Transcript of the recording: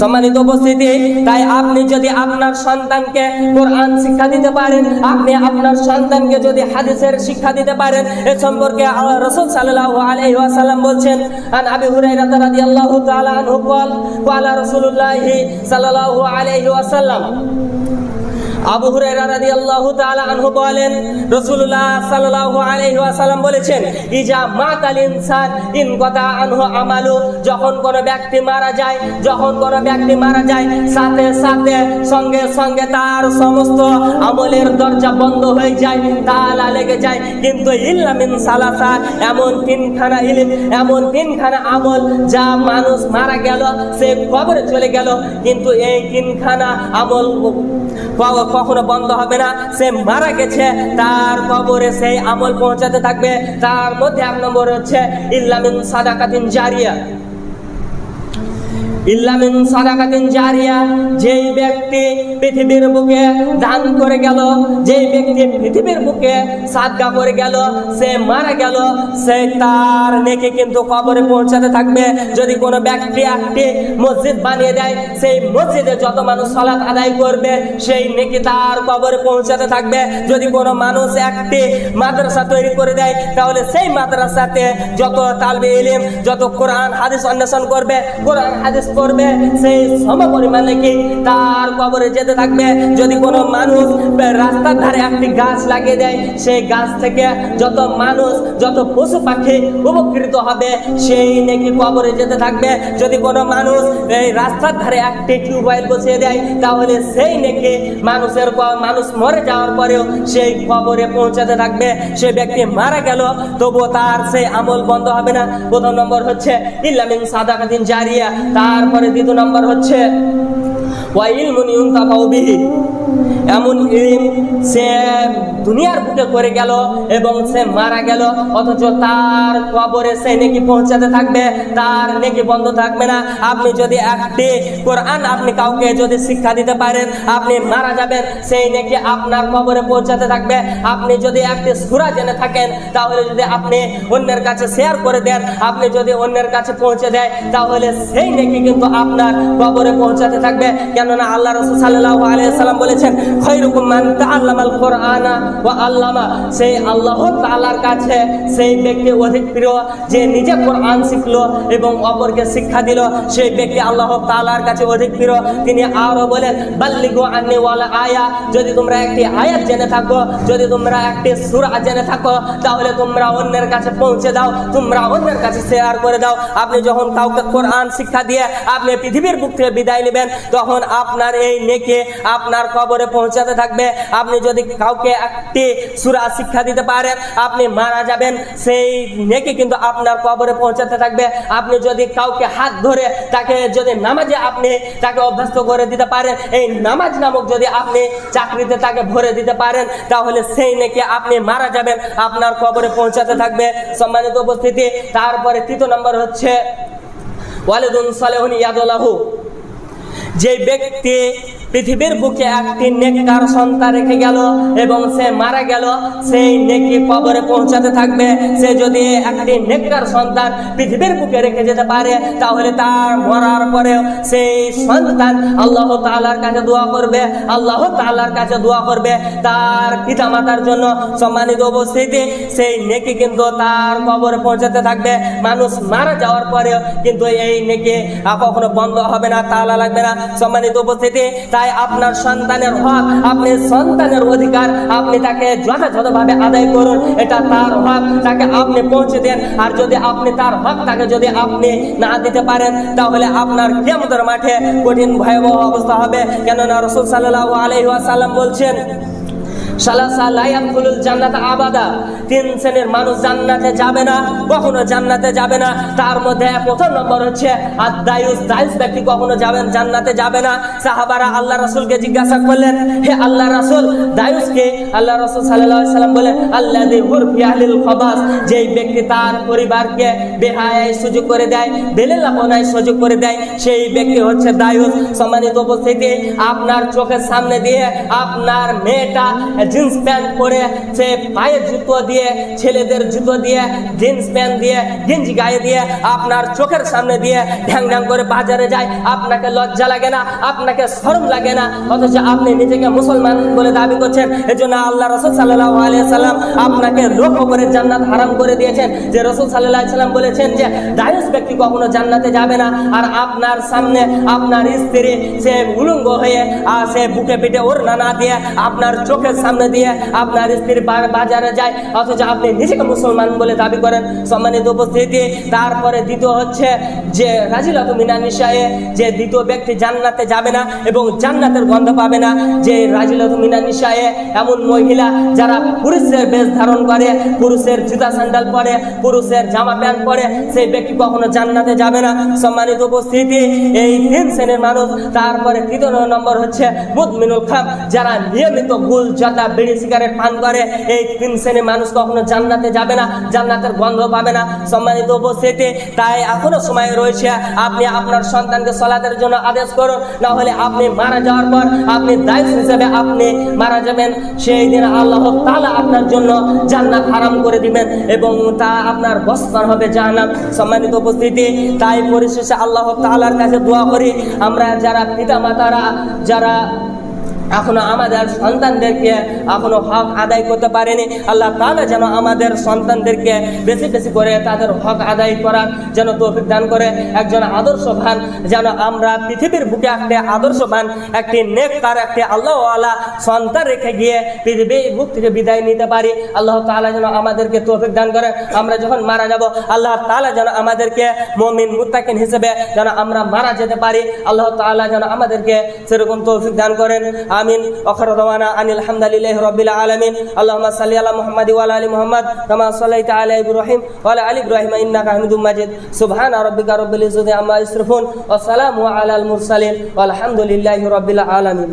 সম্মানিত উপস্থিতি তাই আপনি যদি আপনার সন্তানকে কোরআন শিক্ষা দিতে পারেন আপনি আপনার সন্তানকে যদি হাদিসের শিক্ষা দিতে পারেন এ সম্পর্কে আল্লাহ রাসূল সাল্লাল্লাহু আলাইহি ওয়াসাল্লাম বলছেন আন আবি হুরায়রা রাদিয়াল্লাহু তাআলা আনহু قال قال رسول الله صلى الله عليه وسلم আবু হুরায়রা রাদিয়াল্লাহু তাআলা আনহু বলেন, রাসূলুল্লাহ সাল্লাল্লাহু আলাইহি ওয়াসাল্লাম বলেছেন, ইজা মাতাল ইনসান ইন কথা আনহু আমালু যখন কোন ব্যক্তি মারা যায়, যখন কোন ব্যক্তি মারা যায়, সাথে সাথে সঙ্গে সঙ্গে তার সমস্ত আমলের দরজা বন্ধ হয়ে যায়, তালা লেগে যায়। কিন্তু ইল্লা মিন সালাসা, এমন তিনখানা ইলিম, এমন তিনখানা আমল, যা মানুষ মারা গেল, সে কবরে চলে গেল। কিন্তু এই তিনখানা আমল কখনো বন্ধ হবে না। সে মারা গেছে, তার কবরে সেই আমল পৌঁছাতে থাকবে। তার মধ্যে এক নম্বর হচ্ছে ইল্লামিন সাদাকাতিন জারিয়া। থাকবে। যদি কোনো ব্যক্তি একটি মসজিদ বানিয়ে দেয়, সেই মসজিদে যত মানুষ সালাত আদায় করবে, সেই নেকি তার কবরে পৌঁছাতে থাকবে। যদি কোনো মানুষ একটি মাদ্রাসা তৈরি করে দেয়, তাহলে সেই মাদ্রাসাতে যত তালবে ইলিম, যত কোরআন, হাদিস অন্বেষণ করবে, কোরআন, হাদিস করবে সেই সম পরিমাণে কি তার কবরে যেতে থাকবে। যদি কোনো মানুষ রাস্তার ধারে একটি গাছ লাগিয়ে দেয় সেই গাছ থেকে যত মানুষ, যত পশু পাখি উপকৃত হবে, সেই নাকি কবরে যেতে থাকবে। যদি কোনো মানুষ এই রাস্তার ধারে একটি টিউবওয়েল বসিয়ে দেয়, তাহলে সেই নাকি মানুষের মানুষ মরে যাওয়ার পরেও সেই কবরে পৌঁছাতে থাকবে। সে ব্যক্তি মারা গেল, তবুও তার সেই আমল বন্ধ হবে না। প্রথম নম্বর হচ্ছে, ইল্লামিন সাদাকাতিন জারিয়া তারপরে দ্বিতীয় নাম্বার হচ্ছে ওয়াইল মুনিউন তাফাউ বিহি। এমন ইলম সে দুনিয়ার বুকে করে গেল এবং সে মারা গেল, অথচ তার কবরে সে নেকি পৌঁছাতে থাকবে, তার নেকি বন্ধ থাকবে না। আপনি যদি একটি কোরআন আপনি কাউকে যদি শিক্ষা দিতে পারেন, আপনি মারা যাবেন, সেই নেকি আপনার কবরে পৌঁছাতে থাকবে। আপনি যদি একটি সুরা জেনে থাকেন, তাহলে যদি আপনি অন্যের কাছে শেয়ার করে দেন, আপনি যদি অন্যের কাছে পৌঁছে দেয়, তাহলে সেই নেকি কিন্তু আপনার কবরে পৌঁছাতে থাকবে। কেননা আল্লাহ রসুল সাল্লাল্লাহু আলাইহি সাল্লাম বলেছেন যদি তোমরা একটি আয়াত জেনে থাকো, যদি তোমরা একটি সূরা জেনে থাকো, তাহলে তোমরা অন্যের কাছে পৌঁছে দাও, তোমরা অন্যের কাছে শেয়ার করে দাও। আপনি যখন কাউকে কোরআন শিক্ষা দিয়ে আপনি পৃথিবীর বুক থেকে বিদায় নেবেন, তখন আপনার এই নেকে, আপনার কবরে পৌঁছাতে থাকবে। আপনি যদি কাউকে একটি সুরা শিক্ষা দিতে পারেন, আপনি মারা যাবেন। সেই নেকে কিন্তু আপনার কবরে পৌঁছাতে থাকবে। আপনি যদি কাউকে হাত ধরে তাকে যদি নামাজে আপনি তাকে অভ্যস্ত করে দিতে পারেন, এই নামাজ নামক যদি আপনি চাকরিতে তাকে ভরে দিতে পারেন, তাহলে সেই নেকি আপনি মারা যাবেন, আপনার কবরে পৌঁছাতে থাকবে। সম্মানিত উপস্থিতি, তারপরে তৃতীয় নম্বর হচ্ছে, ওয়ালিদুন সালেহুন ইয়াদুল্লাহু যে ব্যক্তি পৃথিবীর বুকে একটি নেককার সন্তান রেখে গেল এবং সে মারা গেল। সেই নেকি কবরে পৌঁছাতে থাকবে। সে যদি একটি নেককার সন্তান পৃথিবীর বুকে রেখে যেতে পারে, তাহলে তার মরার পরেও সেই সন্তান আল্লাহ তাআলার কাছে দোয়া করবে। আল্লাহ তাআলার কাছে দোয়া করবে তার পিতামাতার জন্য সম্মানিত উপস্থিতি। সেই নেকি কিন্তু তার কবরে পৌঁছাতে থাকবে। মানুষ মারা যাওয়ার পরেও কিন্তু এই নেকি কখনো বন্ধ হবে না, তালা লাগবে না। সম্মানিত উপস্থিতি তাই আপনার সন্তানের হক, আপনি সন্তানের অধিকার, আপনি তাকে যথাযথভাবে আদায় করুন, এটা তার হক, তাকে আপনি পৌঁছে দেন। আর যদি আপনি তার হক তাকে যদি আপনি না দিতে পারেন, তাহলে আপনার কেমতের মাঠে কঠিন ভয়াবহ অবস্থা হবে। কেননা রসুল সাল্লাহ আলহিহাসাল্লাম বলছেন শ্রেণির মানুষ জান্নাতে যাবে না, কখনো জান্নাতে যাবে না। তার মধ্যে প্রথম নম্বর হচ্ছে ব্যক্তি কখনো জান্নাতে যাবে না। আল্লাহ আল্লাহ সাল্লাম যেই তার পরিবারকে বেহায়ায় সুযোগ করে দেয় বেলেলাপনায় সুযোগ করে দেয়, সেই ব্যক্তি হচ্ছে দায়ুস। সম্মানিত উপস্থিতি, আপনার চোখের সামনে দিয়ে আপনার মেয়েটা জিন্স প্যান্ট পরে সে পায়ে জুতো দিয়ে, ছেলেদের জুতো দিয়ে, জিন্স প্যান্ট দিয়ে, গেঞ্জি গায়ে দিয়ে আপনার চোখের সামনে দিয়ে ঢ্যাং ঢ্যাং করে বাজারে যায়। আপনাকে লজ্জা লাগে না, আপনাকে শরম লাগে না। অথচ আপনি নিজেকে মুসলমান বলে দাবি করছেন। এজন্য আল্লাহ রসুল সাল্লাহ আলিয়া সাল্লাম আপনাকে লক্ষ্য করে জান্নাত হারাম করে দিয়েছেন। যে রসুল সাল্লাহ সাল্লাম বলেছেন যে, দায়ুস ব্যক্তি কখনো জান্নাতে যাবে না। আর আপনার সামনে আপনার স্ত্রী সে উলঙ্গ হয়ে, আর সে বুকে পিঠে ওর নানা দিয়ে আপনার চোখের সামনে দিয়ে আপনার স্ত্রী বাজারে যায়। অথচ আপনি নিজেকে মুসলমান বলে দাবি করেন। সম্মানিত উপস্থিতি, তারপরে দ্বিতীয় হচ্ছে যে রাজিলত মিনা নিশায়ে যে দ্বিতীয় ব্যক্তি জান্নাতে যাবে না এবং জান্নাতের গন্ধ পাবে না। যে রাজিলত মিনা নিশায়ে এমন মহিলা যারা পুরুষের বেশ ধারণ করে, পুরুষের জুতা স্যান্ডেল পরে, পুরুষের জামা প্যান্ট পরে, সেই ব্যক্তি কখনো জান্নাতে যাবে না। সম্মানিত উপস্থিতি, এই তিন শ্রেণির মানুষ, তারপরে তৃতীয় নম্বর হচ্ছে মুদমিনুল খাম, যারা নিয়মিত গুল জর্দা বিড়ি সিগারেট পান করে, এই তিন শ্রেণির মানুষ কখনো জান্নাতে যাবে না, জান্নাতের গন্ধ পাবে না। সম্মানিত উপস্থিতি, তাই এখনও সময় রয়েছে, আপনি আপনার সন্তানকে সলাতের জন্য আদেশ করুন, না হলে আপনি মারা যাওয়ার পর আপনি দায়িত্ব হিসেবে আপনি মারা যাবেন। সেই দিন আল্লাহ তালা আপনার জন্য জান্নাত হারাম করে দিবেন এবং তা আপনার বস্তার হবে জাহান্নাম। সম্মানিত উপস্থিতি, তাই পরিশেষে আল্লাহ তালার কাছে দোয়া করি, আমরা যারা পিতা মাতারা যারা এখনও আমাদের সন্তানদেরকে এখনও হক আদায় করতে পারেনি। আল্লাহ তাআলা যেন আমাদের সন্তানদেরকে বেশি বেশি করে তাদের হক আদায় করার যেন তৌফিক দান করে। একজন আদর্শবান যেন আমরা পৃথিবীর বুকে একটি আদর্শবান, একটি নেককার, একটি আল্লাহওয়ালা সন্তান রেখে গিয়ে পৃথিবীর বুক থেকে বিদায় নিতে পারি। আল্লাহ তাআলা যেন আমাদেরকে তৌফিক দান করে। আমরা যখন মারা যাব, আল্লাহ তাআলা যেন আমাদেরকে মমিন, মুত্তাকিন হিসেবে যেন আমরা মারা যেতে পারি। আল্লাহ তাআলা যেন আমাদেরকে সেরকম তৌফিক দান করেন। আমিন। ওখর আনিল হামদালিল্লাহ রাব্বিল আলামিন। আল্লাহুম্মা সাল্লি আলা মুহাম্মাদ ওয়া আলা মুহাম্মাদ, কামা সাল্লাইতা আলা ইব্রাহিম ওয়া আলা ইব্রাহিম ইন্নাকা হামিদুম মাজিদ। সুবহান রাব্বিকা রব্বিল ইজ্জতি আম্মা ইয়াসিফুন ওয়া সালামু আলাল মুরসালিন। আলহামদুলিল্লাহি রব্বিল আলামিন।